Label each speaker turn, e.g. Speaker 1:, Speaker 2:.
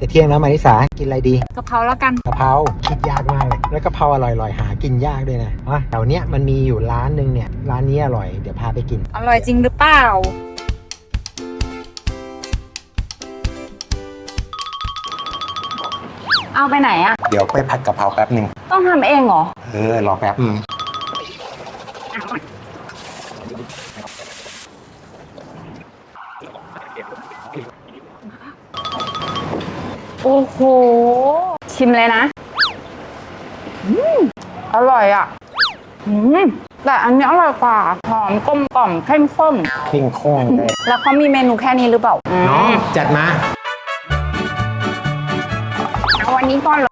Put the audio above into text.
Speaker 1: จะเที่ยงแล้วมาริสากินอะไรดี
Speaker 2: กะเพราแล้วกัน
Speaker 1: กะเพราคิดยากมากเลย แล้วกะเพราอร่อยๆ หากินยากด้วยนะว่าแถวเนี้ยมันมีอยู่ร้านหนึ่งเนี่ย ร้านนี้อร่อยเดี๋ยวพาไปกิน
Speaker 2: อร่อยจริงหรือเปล่า เอาไปไหนอะ
Speaker 1: เดี๋ยวไปผัดกะเพราแป๊บหนึ่ง
Speaker 2: ต้องทำเองเหรอ
Speaker 1: เออ รอแป๊บนึง
Speaker 2: โอ้โห ชิมเลยนะอืมอร่อยอะอืมแต่อันนี้อร่อยกว่า หอมกลมกล่อมเข้มข้น
Speaker 1: คริ่งข้งเลย
Speaker 2: แล้วเขามีเมนูแค่นี้หรือเปล่า
Speaker 1: น้องจัดมา
Speaker 2: เอาวันนี้ก่อนเหรอ